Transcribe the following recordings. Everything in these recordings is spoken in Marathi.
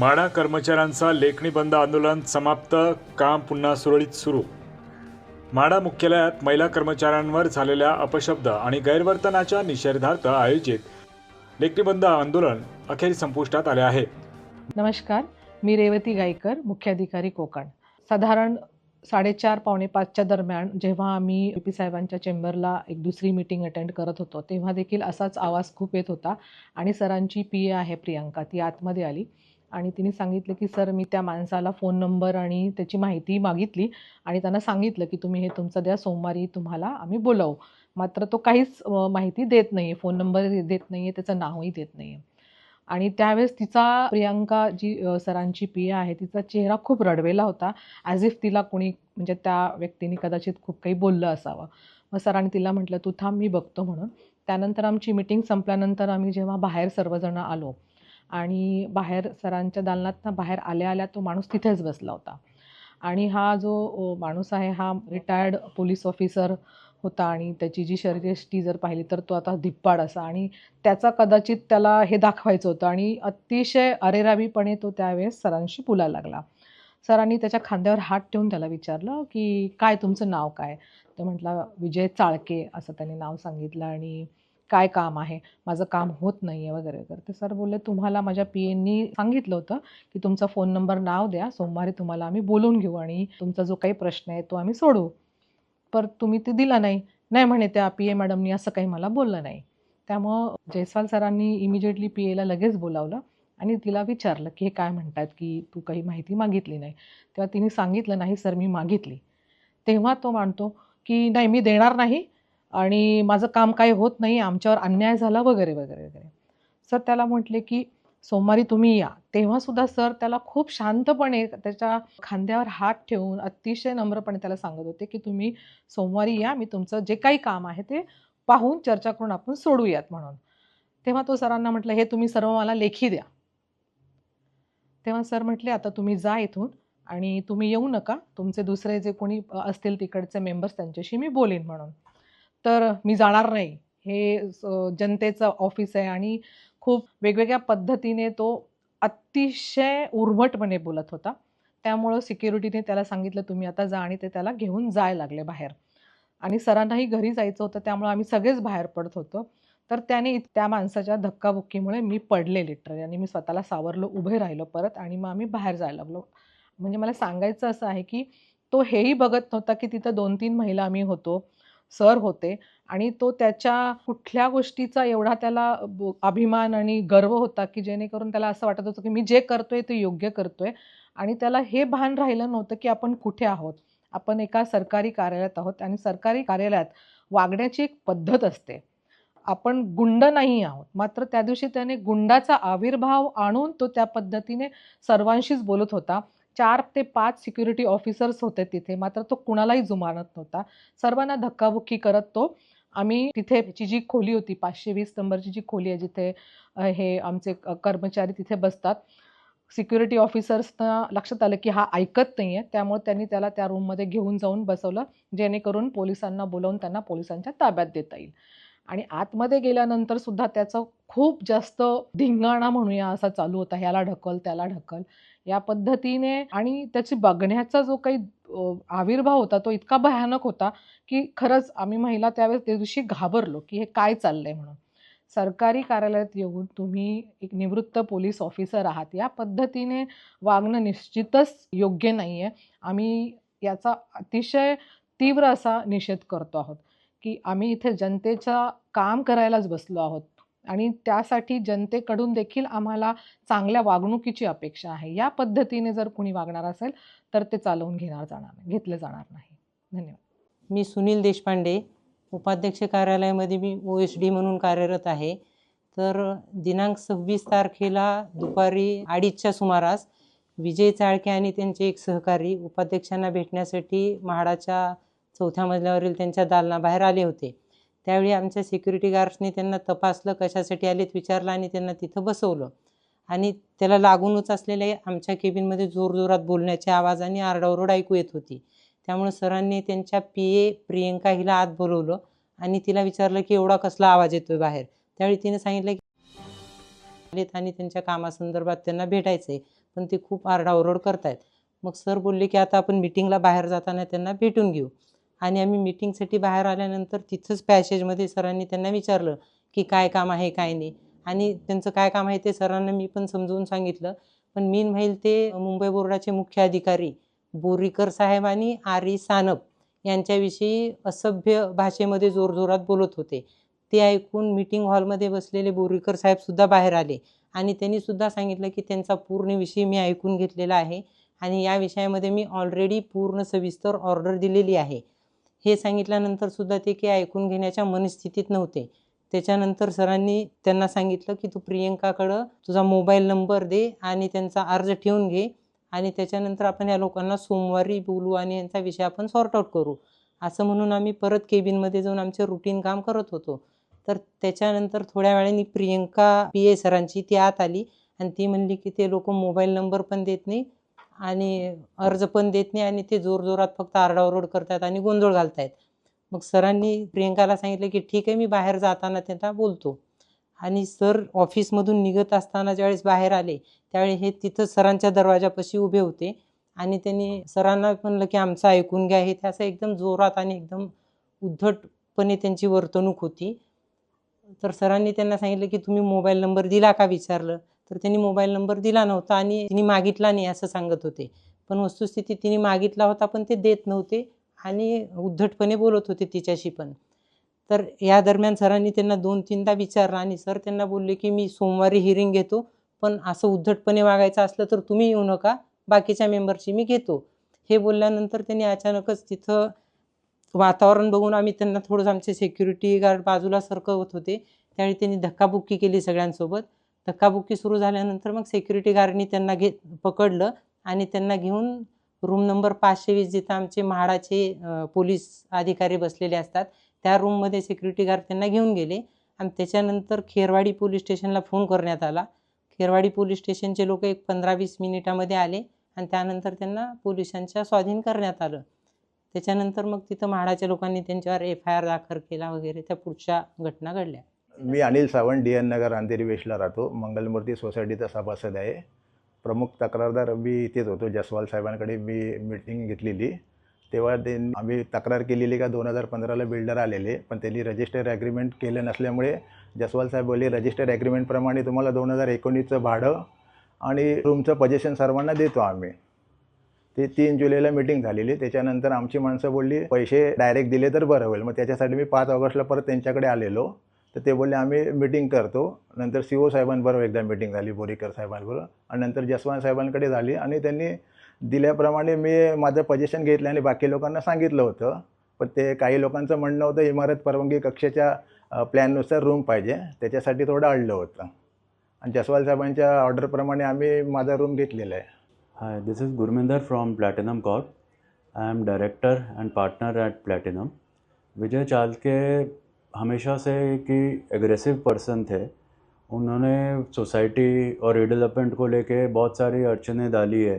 म्हाडा कर्मचाऱ्यांचा लेखणी बंद आंदोलन समाप्त काम पुन्हा सुरळीत सुरू. म्हाडा मुख्यालयात महिला कर्मचाऱ्यांवर झालेल्या अपशब्द आणि गैरवर्तनाच्या निषेधार्थ आयोजित लेखणी बंद आंदोलन अखेर संपुष्टात आले आहे. नमस्कार मी रेवती गायकर मुख्याधिकारी कोकण. साधारण साडेचार पावणे पाचच्या दरम्यान जेव्हा आम्ही पी साहेबांच्या चेंबरला एक दुसरी मीटिंग अटेंड करत होतो तेव्हा देखील असाच आवाज खूप येत होता आणि सरांची पी ए आहे प्रियांका ती आतमध्ये आली. आणि तिने सांगितलं की सर मी त्या माणसाला फोन नंबर आणि त्याची माहिती मागितली आणि त्यांना सांगितलं की तुम्ही हे तुमचं द्या सोमवारी तुम्हाला आम्ही बोलावू. मात्र तो काहीच माहिती देत नाही आहे फोन नंबर देत नाही आहे त्याचं नावही देत नाही आहे आणि त्यावेळेस तिचा प्रियांका जी सरांची पिया आहे तिचा चेहरा खूप रडवेला होता ॲज इफ तिला कोणी म्हणजे त्या व्यक्तीने कदाचित खूप काही बोललं असावं. मग सरांनी तिला म्हटलं तू थांब मी बघतो म्हणून. त्यानंतर आमची मिटिंग संपल्यानंतर आम्ही जेव्हा बाहेर सर्वजण आलो आणि बाहेर सरांच्या दालनातनं बाहेर आल्या आल्या तो माणूस तिथेच बसला होता. आणि हा जो माणूस आहे हा रिटायर्ड पोलीस ऑफिसर होता आणि त्याची जी शरीरयष्टी जर पाहिली तर तो आता धिप्पाड असा आणि त्याचा कदाचित त्याला हे दाखवायचं होतं आणि अतिशय अरेरावीपणे तो त्यावेळेस सरांशी बोलायला लागला. सरांनी त्याच्या खांद्यावर हात ठेवून त्याला विचारलं की काय तुमचं नाव काय? तर म्हटलं विजय चाळके असं त्याने नाव सांगितलं आणि काय काम आहे? माझं काम होत नाही आहे वगैरे वगैरे. ते सर बोलले तुम्हाला माझ्या पी एननी सांगितलं होतं की तुमचा फोन नंबर नाव द्या. सोमवारी तुम्हाला आम्ही बोलून घेऊ आणि तुमचा जो काही प्रश्न आहे तो आम्ही सोडवू. पर तुम्ही ते दिला नाही. नाही म्हणे त्या पी ए मॅडमनी असं काही मला बोललं नाही. त्यामुळं जयस्वाल सरांनी इमिजिएटली पी एला लगेच बोलावलं आणि तिला विचारलं की हे काय म्हणतात की तू काही माहिती मागितली नाही? तेव्हा तिने सांगितलं नाही सर मी मागितली. तेव्हा तो मानतो की नाही मी देणार नाही. आणि माझं काम काही होत नाही आमच्यावर अन्याय झाला वगैरे वगैरे वगैरे. सर त्याला म्हटले की सोमवारी तुम्ही या. तेव्हासुद्धा सर त्याला खूप शांतपणे त्याच्या खांद्यावर हात ठेवून अतिशय नम्रपणे त्याला सांगत होते की तुम्ही सोमवारी या मी तुमचं जे काही काम आहे ते पाहून चर्चा करून आपण सोडूयात म्हणून. तेव्हा तो सरांना म्हटलं हे तुम्ही सर्व मला लेखी द्या. तेव्हा सर म्हटले आता तुम्ही जा इथून आणि तुम्ही येऊ नका. तुमचे दुसरे जे कोणी असतील तिकडचे मेंबर्स त्यांच्याशी मी बोलेन म्हणून. तर मी जाणार नाही. हे जनतेचं ऑफिस आहे आणि खूप वेगवेगळ्या पद्धतीने तो अतिशय उर्भटपणे बोलत होता. त्यामुळं सिक्युरिटीने त्याला सांगितलं तुम्ही आता जा आणि ते त्याला घेऊन जाय लागले बाहेर. आणि सरांनाही घरी जायचं होतं त्यामुळं आम्ही सगळेच बाहेर पडत होतो. तर त्याने त्या माणसाच्या धक्काबुक्कीमुळे मी पडले लिटरली आणि मी स्वतःला सावरलो उभे राहिलो परत आणि मग आम्ही बाहेर जायला लागलो. म्हणजे मला सांगायचं असं आहे की तो हेही बघत नव्हता की तिथं दोन तीन महिला आम्ही होतो. सर होते आणि तो त्याच्या कुठल्या गोष्टीचा एवढा त्याला अभिमान आणि गर्व होता की जेणेकरून त्याला असं वाटत होतं की मी जे करतोय ते योग्य करतोय. आणि त्याला हे भान राहिलं नव्हतं की आपण कुठे आहोत. आपण एका सरकारी कार्यालयात आहोत आणि सरकारी कार्यालयात वागण्याची एक पद्धत असते. आपण गुंड नाही आहोत. मात्र त्या दिवशी त्याने गुंडाचा आविर्भाव आणून तो त्या पद्धतीने सर्वांशीच बोलत होता. चार ते पाच सिक्युरिटी ऑफिसर्स होते तिथे. मात्र तो कुणालाही जुमानत नव्हता. सर्वांना धक्काबुक्की करत तो. आम्ही तिथे ची जी खोली होती पाचशे वीस नंबरची जी खोली आहे जिथे हे आमचे कर्मचारी तिथे बसतात. सिक्युरिटी ऑफिसर्सना लक्षात आलं की हा ऐकत नाही आहे त्यामुळे त्यांनी त्याला त्या रूममध्ये घेऊन जाऊन बसवलं जेणेकरून पोलिसांना बोलावून त्यांना पोलिसांच्या ताब्यात देता येईल. आणि आतमध्ये गेल्यानंतर सुद्धा त्याचं खूप जास्त धिंगाणा म्हणूया असा चालू होता ह्याला ढकल त्याला ढकल. या पद्धतीने आणि त्याची बघण्याचा जो काही आविर्भाव होता तो इतका भयानक होता की खरंच आम्ही महिला त्यावेळेस त्या दिवशी घाबरलो की हे काय चाललंय म्हणून. सरकारी कार्यालयात येऊन तुम्ही एक निवृत्त पोलीस ऑफिसर आहात या पद्धतीने वागणं निश्चितच योग्य नाही आहे आम्ही याचा अतिशय तीव्र असा निषेध करतो आहोत की आम्ही इथे जनतेच्या काम करायलाच बसलो आहोत. आणि त्यासाठी जनतेकडून देखील आम्हाला चांगल्या वागणुकीची अपेक्षा आहे. या पद्धतीने जर कुणी वागणार असेल तर ते चालवून घेणार जाणार नाही घेतलं जाणार नाही. धन्यवाद. मी सुनील देशपांडे उपाध्यक्ष कार्यालयामध्ये मी ओ एस डी म्हणून कार्यरत आहे. तर दिनांक सव्वीस तारखेला दुपारी अडीचच्या सुमारास विजय चाळके आणि त्यांचे एक सहकारी उपाध्यक्षांना भेटण्यासाठी म्हाडाच्या चौथ्या मजल्यावरील त्यांच्या दालनाबाहेर आले होते. त्यावेळी आमच्या सिक्युरिटी गार्ड्सने त्यांना तपासलं कशासाठी आलेत विचारलं आणि त्यांना तिथं बसवलं. आणि त्याला लागूनच असलेले आमच्या केबिनमध्ये जोरजोरात बोलण्याचे आवाज आणि आरडाओरड ऐकू येत होती. त्यामुळे सरांनी त्यांच्या पी ए प्रियंका हिला आत बोलवलं आणि तिला विचारलं की एवढा कसला आवाज येतोय बाहेर? त्यावेळी तिने सांगितलं की आलेत आणि त्यांच्या कामासंदर्भात त्यांना भेटायचं आहे पण ते खूप आरडाओरड करतायत. मग सर बोलले की आता आपण मिटिंगला बाहेर जाताना त्यांना भेटून घेऊ. आणि आम्ही मिटिंगसाठी बाहेर आल्यानंतर तिथंच पॅसेजमध्ये सरांनी त्यांना विचारलं की काय काम आहे काय नाही. आणि त्यांचं काय काम आहे ते सरांना मी पण समजवून सांगितलं. पण मीन माहील ते मुंबई बोर्डाचे मुख्य अधिकारी बोरीकर साहेब आणि आर ई सानप यांच्याविषयी असभ्य भाषेमध्ये जोरजोरात बोलत होते. ते ऐकून मीटिंग हॉलमध्ये बसलेले बोरीकर साहेबसुद्धा बाहेर आले आणि त्यांनी सुद्धा सांगितलं की त्यांचा पूर्ण विषय मी ऐकून घेतलेला आहे आणि या विषयामध्ये मी ऑलरेडी पूर्ण सविस्तर ऑर्डर दिलेली आहे. हे सांगितल्यानंतर सुद्धा ते की ऐकून घेण्याच्या मनस्थितीत नव्हते. त्याच्यानंतर सरांनी त्यांना सांगितलं की तू प्रियंकाकडं तुझा मोबाईल नंबर दे आणि त्यांचा अर्ज ठेवून घे आणि त्याच्यानंतर आपण या लोकांना सोमवारी बोलू आणि यांचा विषय आपण सॉर्ट आउट करू. असं म्हणून आम्ही परत केबिनमध्ये जाऊन आमचे रुटीन काम करत होतो. तर त्याच्यानंतर थोड्या वेळाने प्रियंका पी ए सरांची ती आत आली आणि ती म्हणली की ते लोक मोबाईल नंबर पण देत नाही आणि अर्ज पण देत नाही आणि ते जोरजोरात फक्त आरडाओरड करतात आणि गोंधळ घालतायत. मग सरांनी प्रियंकाला सांगितलं की ठीक आहे मी बाहेर जाताना त्यांना बोलतो. आणि सर ऑफिसमधून निघत असताना ज्यावेळेस बाहेर आले त्यावेळी हे तिथं सरांच्या दरवाजापाशी उभे होते. आणि त्यांनी सरांना म्हणलं की आमचं ऐकून घ्या. हे त्याचं एकदम जोरात आणि एकदम उद्धटपणे त्यांची वर्तणूक होती. तर सरांनी त्यांना सांगितलं की तुम्ही मोबाईल नंबर दिला का? विचारलं. तर त्यांनी मोबाईल नंबर दिला नव्हता आणि तिने मागितला नाही असं सांगत होते. पण वस्तुस्थिती तिने मागितला होता पण ते देत नव्हते आणि उद्धटपणे बोलत होते तिच्याशी पण. तर या दरम्यान सरांनी त्यांना दोन तीनदा विचारलं आणि सर त्यांना बोलले की मी सोमवारी हिअरिंग घेतो पण असं उद्धटपणे वागायचं असलं तर तुम्ही येऊ नका बाकीच्या मेंबरची मी घेतो. हे बोलल्यानंतर त्यांनी अचानकच तिथं वातावरण बघून आम्ही त्यांना थोडंसं आमचे सेक्युरिटी गार्ड बाजूला सरकवत होते. त्यावेळी त्यांनी धक्काबुक्की केली सगळ्यांसोबत. धक्काबुक्की सुरू झाल्यानंतर मग सेक्युरिटी गार्डनी त्यांना घे पकडलं आणि त्यांना घेऊन रूम नंबर पाचशे वीस जिथं आमचे म्हाडाचे पोलीस अधिकारी बसलेले असतात त्या रूममध्ये सिक्युरिटी गार्ड त्यांना घेऊन गेले. आणि त्याच्यानंतर खेरवाडी पोलीस स्टेशनला फोन करण्यात आला. खेरवाडी पोलीस स्टेशनचे लोक एक पंधरा वीस मिनिटामध्ये आले आणि त्यानंतर त्यांना पोलिसांच्या स्वाधीन करण्यात आलं. त्याच्यानंतर मग तिथं म्हाडाच्या लोकांनी त्यांच्यावर एफ आय आर दाखल केला वगैरे त्या पुढच्या घटना घडल्या. मी अनिल सावंत डी एन नगर अंधेरी वेस्टला राहतो. मंगलमूर्ती सोसायटीचा सभासद आहे. प्रमुख तक्रारदार मी इथेच होतो जसवाल साहेबांकडे मी मीटिंग घेतलेली. तेव्हा ते आम्ही तक्रार केलेली का दोन हजार पंधराला बिल्डर आलेले पण त्यांनी रजिस्टर ॲग्रीमेंट केलं नसल्यामुळे जसवाल साहेब बोलले रजिस्टर ॲग्रीमेंटप्रमाणे तुम्हाला दोन हजार एकोणीसचं भाडं आणि रूमचं पजेशन सर्वांना देतो आम्ही. ते तीन जुलैला मीटिंग झालेली. त्याच्यानंतर आमची माणसं बोलली पैसे डायरेक्ट दिले तर बरं होईल. मग त्याच्यासाठी मी पाच ऑगस्टला परत त्यांच्याकडे आलेलो. तर ते बोलले आम्ही मीटिंग करतो. नंतर सी ओ साहेबांबरोबर एकदा मीटिंग झाली बोरीकर साहेबांबरोबर. आणि नंतर जसवंत साहेबांकडे झाली आणि त्यांनी दिल्याप्रमाणे मी माझं पजेशन घेतलं आणि बाकी लोकांना सांगितलं होतं. पण ते काही लोकांचं म्हणणं होतं इमारत परवानगी कक्षेच्या प्लॅननुसार रूम पाहिजे. त्याच्यासाठी थोडं अडलं होतं. आणि जसवाल साहेबांच्या ऑर्डरप्रमाणे आम्ही माझा रूम घेतलेला आहे. Hi this is Gurminder from Platinum Corp I M director and partner at Platinum Vijay Chalke हमेशा से कि एग्रेसिव पर्सन थे, उन्होंने सोसाइटी और रिडेवलपमेंट को लेके बहुत सारी अड़चने डाली है।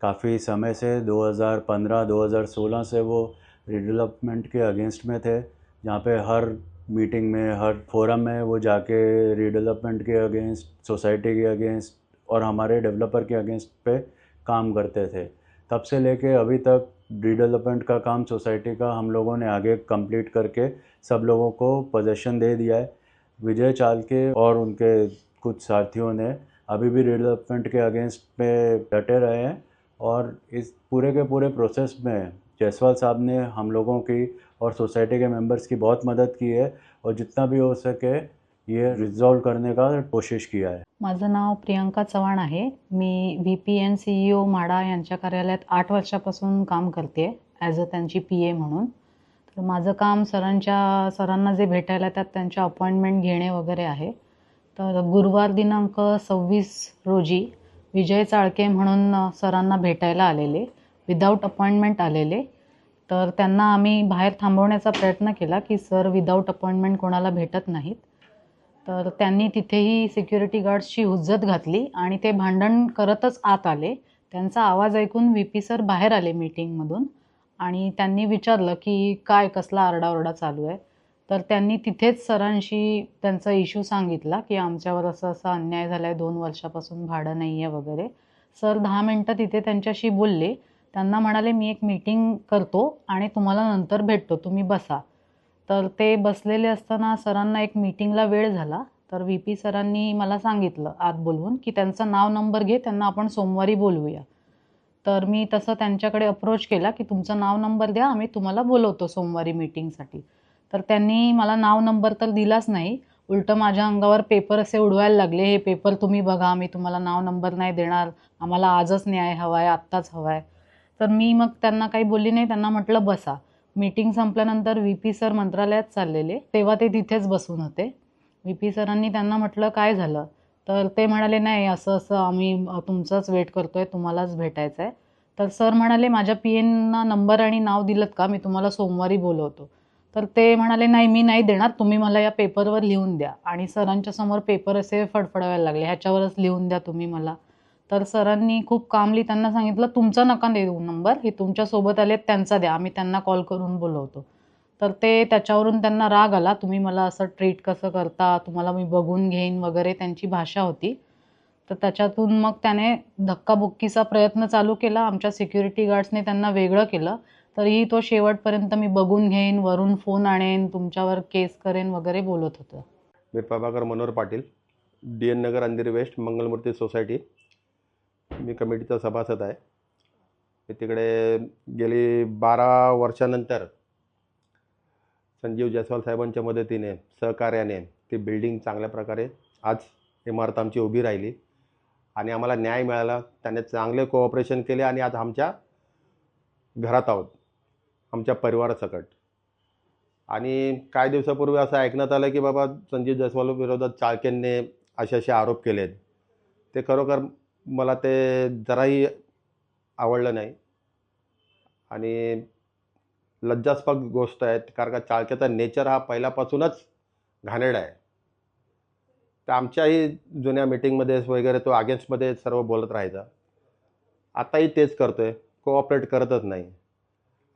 काफ़ी समय से 2015-2016 से वो रिडेवलपमेंट के अगेंस्ट में थे। जहाँ पे हर मीटिंग में, हर फोरम में वो जाके रिडेवलपमेंट के अगेंस्ट सोसाइटी के अगेंस्ट और हमारे डेवलपर के अगेंस्ट पे काम करते थे। तब से लेके अभी तक रिडेवलपमेंट का काम सोसाइटी का हम लोगों ने आगे कंप्लीट करके सब लोगों को पोजेशन दे दिया है। विजय चालके और उनके कुछ साथियों ने अभी भी रिडेवलपमेंट के अगेंस्ट में डटे रहे हैं और इस पूरे के पूरे प्रोसेस में जायसवाल साहब ने हम लोगों की और सोसाइटी के मेंबर्स की बहुत मदद की है और जितना भी हो सके ये रिजॉल्व करने का कोशिश किया है। माझं नाव प्रियंका चव्हाण आहे. मी V P N C E O MHADA यांच्या कार्यालयात आठ वर्षापासून काम करते ॲज अ त्यांची पी ए म्हणून. तर माझं काम सरांच्या सरांना जे भेटायला येतात त्यांच्या अपॉइंटमेंट घेणे वगैरे आहे. तर गुरुवार दिनांक सव्वीस रोजी विजय चाळके म्हणून सरांना भेटायला आलेले विदाऊट अपॉइंटमेंट आलेले. तर त्यांना आम्ही बाहेर थांबवण्याचा प्रयत्न केला की सर विदाऊट अपॉइंटमेंट कोणाला भेटत नाहीत. तर त्यांनी तिथेही सिक्युरिटी गार्ड्सची हुज्जत घातली आणि ते भांडण करतच आत आले. त्यांचा आवाज ऐकून व्ही पी सर बाहेर आले मीटिंगमधून आणि त्यांनी विचारलं की काय कसला आरडाओरडा चालू आहे? तर त्यांनी तिथेच सरांशी त्यांचा इश्यू सांगितला की आमच्यावर असं असं अन्याय झाला आहे दोन वर्षापासून भाडं नाही आहे वगैरे. सर दहा मिनटं तिथे त्यांच्याशी बोलले. त्यांना म्हणाले मी एक मीटिंग करतो आणि तुम्हाला नंतर भेटतो. तुम्ही बसा. तर ते बसलेले असताना सरांना एक मीटिंगला वेळ झाला. तर व्ही पी सरांनी मला सांगितलं आत बोलवून की त्यांचं नाव नंबर घे त्यांना आपण सोमवारी बोलवूया. तर मी तसं त्यांच्याकडे अप्रोच केला की तुमचं नाव नंबर द्या आम्ही तुम्हाला बोलवतो सोमवारी मीटिंगसाठी. तर त्यांनी मला नाव नंबर तर दिलाच नाही उलटं माझ्या अंगावर पेपर असे उडवायला लागले. हे पेपर तुम्ही बघा आम्ही तुम्हाला नाव नंबर नाही देणार आम्हाला आजच न्याय हवा आहे आत्ताच हवा आहे तर मी मग त्यांना काही बोलली नाही त्यांना म्हटलं बसा. मीटिंग संपल्यानंतर व्ही पी सर मंत्रालयात चाललेले तेव्हा ते तिथेच बसून होते. व्ही पी सरांनी त्यांना म्हटलं काय झालं? तर ते म्हणाले नाही असं असं आम्ही तुमचंच वेट आहे तुम्हालाच भेटायचं आहे तर सर म्हणाले माझ्या पी एनना नंबर आणि नाव दिलं का? मी तुम्हाला सोमवारी बोलवतो. तर ते म्हणाले नाही मी नाही देणार तुम्ही मला या पेपरवर लिहून द्या. आणि सरांच्या समोर पेपर असे फडफडावायला लागले ह्याच्यावरच लिहून द्या तुम्ही मला. तर सरांनी खूप कामली त्यांना सांगितलं तुमचा नका देऊ नंबर हे तुमच्यासोबत आलेत त्यांचा द्या आम्ही त्यांना कॉल करून बोलवतो. तर ते त्याच्यावरून त्यांना राग आला तुम्ही मला असं ट्रीट कसं करता तुम्हाला मी बघून घेईन वगैरे त्यांची भाषा होती. तर त्याच्यातून मग त्याने धक्काबुक्कीचा प्रयत्न चालू केला आमच्या सिक्युरिटी गार्ड्सने त्यांना वेगळं केलं तरीही तो शेवटपर्यंत मी बघून घेईन वरून फोन आणेन तुमच्यावर केस करेन वगैरे बोलत होतं. मी Prabhakar Manohar Patil D N Nagar Andheri west Mangalmurti society. मी कमिटीचा सभासद आहे. मी तिकडे गेली बारा वर्षानंतर संजीव जयस्वाल साहेबांच्या मदतीने सहकार्याने ती बिल्डिंग चांगल्या प्रकारे आज इमारत आमची उभी राहिली आणि आम्हाला न्याय मिळाला. त्याने चांगले कोऑपरेशन केले आणि आज आमच्या घरात आहोत आमच्या परिवारासकट. आणि काही दिवसापूर्वी असं ऐकण्यात आलं की बाबा संजीव जयस्वाल विरोधात चाळकेंनी असे असे आरोप केले आहेत ते खरोखर मला ते जराही आवडलं नाही. आणि लज्जास्पद गोष्ट आहे कारण का चाळकेचा नेचर हा पहिल्यापासूनच घाणेरडा आहे. तर आमच्याही जुन्या मिटिंगमध्ये वगैरे तो अगेन्स्टमध्ये सर्व बोलत राहायचा. आताही तेच करतो आहे कोऑपरेट करतच नाही.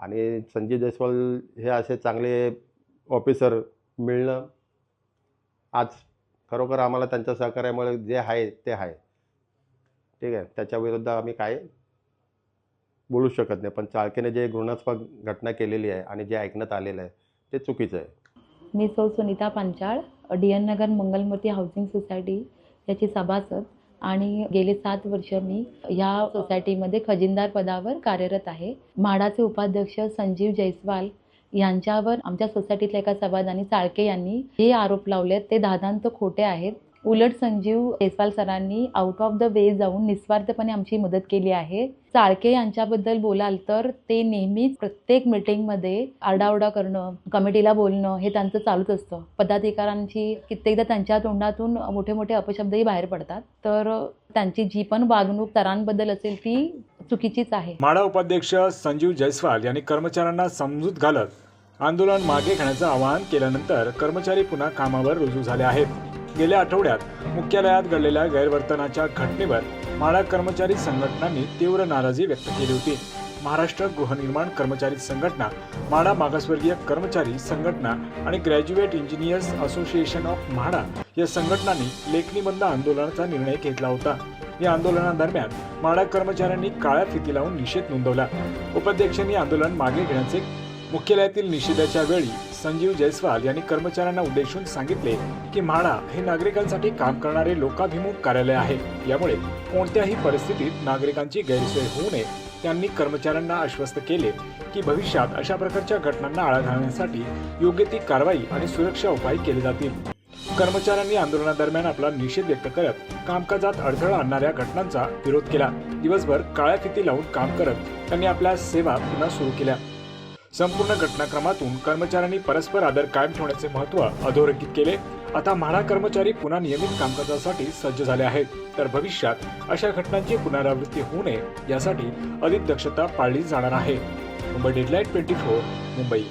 आणि संजय जयस्वाल हे असे चांगले ऑफिसर मिळणं आज खरोखर आम्हाला त्यांच्या सहकार्यामुळे जे आहे ते आहे. ठीक आहे? त्याच्याविरुद्ध आम्ही काय बोलू शकत नाही. पण चाळकेने जे घृणास्पद घटना केलेली आहे आणि जे ऐकण्यात आलेलं आहे ते चुकीचं आहे. मी सौ Sunita Panchal D N Nagar Mangalmurti housing society याची सभासद आणि गेले सात वर्ष मी ह्या सोसायटीमध्ये खजिनदार पदावर कार्यरत आहे. म्हाडाचे उपाध्यक्ष संजीव जयस्वाल यांच्यावर आमच्या सोसायटीतल्या एका सभादानी चाळके यांनी हे आरोप लावलेत ते दादांत खोटे आहेत. उलट संजीव जयस्वाल सरांनी आउट ऑफ द वे जाऊन निस्वार्थपणे आमची मदत केली आहे. चाळके यांच्याबद्दल बोलाल तर ते नेहमीच प्रत्येक मीटिंगमध्ये आरडाओरडा करणं कमिटीला बोलणं हे त्यांचं चालूच असतं. पदाधिकाऱ्यांची कित्येकदा त्यांच्या तोंडातून मोठे मोठे अपशब्दही बाहेर पडतात. तर त्यांची जी पण वागणूक तरांबद्दल असेल ती चुकीचीच आहे. माडा उपाध्यक्ष संजीव जयस्वाल यांनी कर्मचाऱ्यांना समजूत घालत आंदोलन मागे घेण्याचं आवाहन केल्यानंतर कर्मचारी पुन्हा कामावर रुजू झाले आहेत. गेल्या आठवड्यात मुख्यालयात घडलेल्या गैरवर्तनाच्या घटनेवर माडा कर्मचारी संघटनांनी तीव्र नाराजी व्यक्त केली होती. महाराष्ट्र गृहनिर्माण कर्मचारी संघटना माडा मागासवर्गीय कर्मचारी संघटना आणि graduate engineers association of MHADA या संघटनांनी लेखणी बंद आंदोलनाचा निर्णय घेतला होता. या आंदोलनादरम्यान माडा कर्मचाऱ्यांनी काळ्या फिती लावून निषेध नोंदवला. उपाध्यक्षांनी आंदोलन मागे घेण्याचे मुख्यालयातील निषेधाच्या वेळी संजीव जयस्वाल यांनी कर्मचाऱ्यांना उद्देशून सांगितले की म्हाडा हे नागरिकांसाठी काम करणारे लोकाभिमुख कार्यालय आहे. यामुळे कोणत्याही परिस्थितीत नागरिकांची गैरसोय होऊ नये. त्यांनी कर्मचाऱ्यांना आश्वस्त केले की भविष्यात अशा प्रकारच्या घटनांना आळा घालण्यासाठी योग्य ती कारवाई आणि सुरक्षा उपाय केले जातील. कर्मचाऱ्यांनी आंदोलनादरम्यान आपला निषेध व्यक्त करत कामकाजात अडथळा आणणाऱ्या घटनांचा विरोध केला. दिवसभर काळ्या फिती लावून काम करत त्यांनी आपल्या सेवा पुन्हा सुरू केल्या. संपूर्ण घटनाक्रमातून कर्मचाऱ्यांनी परस्पर आदर कायम ठेवण्याचे महत्त्व अधोरेखित केले. आता म्हाडा कर्मचारी पुन्हा नियमित कामकाजासाठी सज्ज झाले आहेत. तर भविष्यात अशा घटनांची पुनरावृत्ती होऊ नये यासाठी अधिक दक्षता पाळली जाणार आहे. Mumbai deadline twenty four Mumbai.